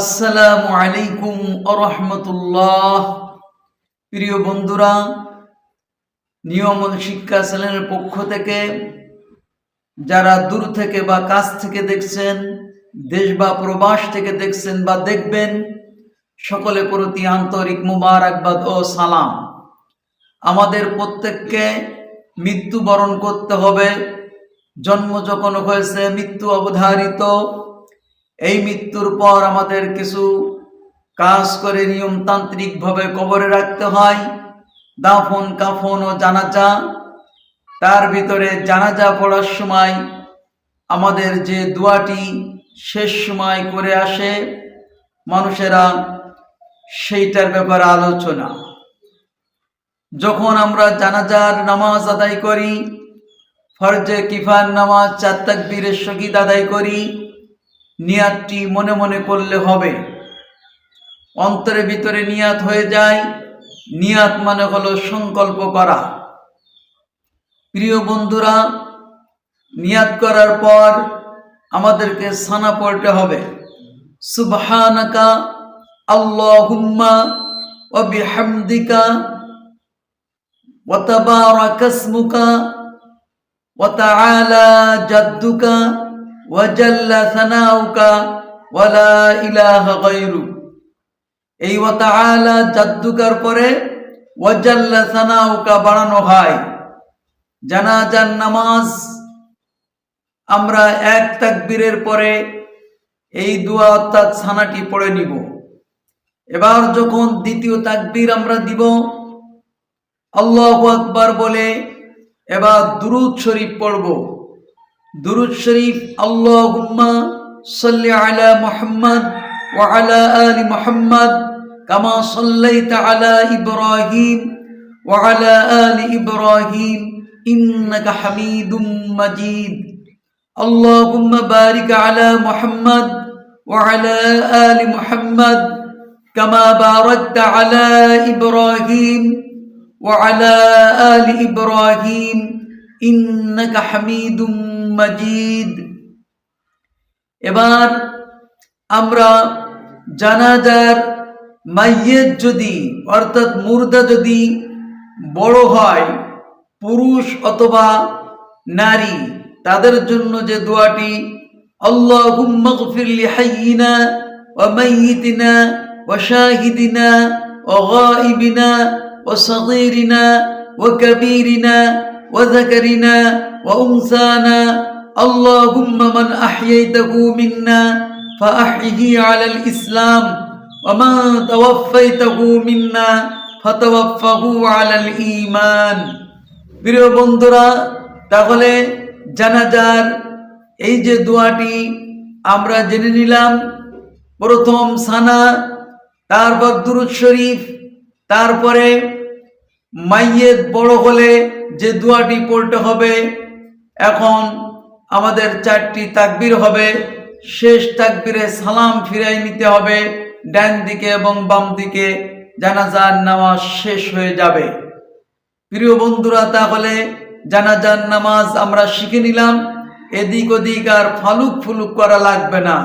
আসসালামু আলাইকুম রহমতুল্লাহ। প্রিয় বন্ধুরা, নিয়ম শিক্ষা চ্যানেলের পক্ষ থেকে যারা দূর থেকে বা কাছ থেকে দেখছেন, দেশ বা প্রবাস থেকে দেখছেন বা দেখবেন, সকলে প্রতি আন্তরিক মুবারকবাদ ও সালাম। আমাদের প্রত্যেককে মৃত্যুবরণ করতে হবে। জন্ম যখন হয়েছে, মৃত্যু অবধারিত। এই মৃত্যুর পর আমাদের কিছু কাজ করে নিয়মতান্ত্রিকভাবে কবরে রাখতে হয়। দাফন, কাফন ও জানাজা। তার ভিতরে জানাজা পড়ার সময় আমাদের যে দোয়াটি শেষ সময় করে আসে, মানুষেরা সেইটার ব্যাপারে আলোচনা। যখন আমরা জানাজার নামাজ আদায় করি, ফরজে কিফার নামাজ, চার তাকবীরের সহিত আদায় করি নিয়াতটি মনে মনে করলে হবে। অন্তরের ভিতরে নিয়াত হয়ে যায়। নিয়াত মানে হলো সংকল্প করা। প্রিয় বন্ধুরা, নিয়াত করার পর আমাদেরকে সানা পড়তে হবে। সুবহানাকা আল্লাহুম্মা ওয়া বিহামদিকা ওয়া তাবারাকা ইসমুকা ওয়া তাআলা জাদ্দুকা ওয়াজাল্লা সানাউকা ওয়ালা ইলাহা গায়রু। এই ওয়া তাআলা জাদ্দুকার পরে ওয়াজাল্লা সানাউকা বাড়ানো হয়। জানাজার নামাজ আমরা এক তাকবীরের পরে এই দোয়া অর্থাৎ ছানাটি পড়ে নিব। এবার যখন দ্বিতীয় তাকবীর আমরা দিব, আল্লাহ আকবার বলে এবার দুরুদ শরীফ পড়ব। দুরুদ শরীফ আল্লাহুম্মা সাল্লি আলা মুহাম্মদ ওয়া আলা আলি মুহাম্মদ কামা সাল্লাইতা আলা ইব্রাহিম ওয়া আলা আলি ইব্রাহিম ইন্নাকা হামিদুম মাজিদ اللهم بارك على محمد وعلى آل محمد كما باركت على إبراهيم وعلى آل إبراهيم ইন্নাকা হামিদুম মাজিদ। এবার আমরা জানাজার মাইয়ের যদি, অর্থাৎ মুর্দা যদি বড় হয়, পুরুষ অথবা নারী, তাদের জন্য যে দোয়াটি, আল্লাহুম্মা গফির লিহাইয়িনা ওয়া মাইয়িতিনা ওয়া শাহিদিনা ওয়া গায়িবিনা ওয়া সাগীরিনা ওয়া কাবীরিনা وذكرنا وأنثانا اللهم من أحييته منا فأحيه على الإسلام ومن توفيته منا فتوفه على الإيمان প্রিয় বন্ধুরা তাহলে জানাজার এই যে দোয়াটি আমরা জেনে নিলাম প্রথম সানা তারপর দুরুদ শরীফ তারপরে মাইয়ের বড় হলে যে দোয়াটি পড়তে হবে, এখন আমাদের চারটি তাকবির হবে। শেষ তাকবিরে সালাম ফিরাই নিতে হবে, ডান দিকে এবং বাম দিকে। জানাজার নামাজ শেষ হয়ে যাবে। প্রিয় বন্ধুরা, তাহলে জানাজার নামাজ আমরা শিখে নিলাম। এদিক ওদিক আর ফালুক ফুলুক করা লাগবে না।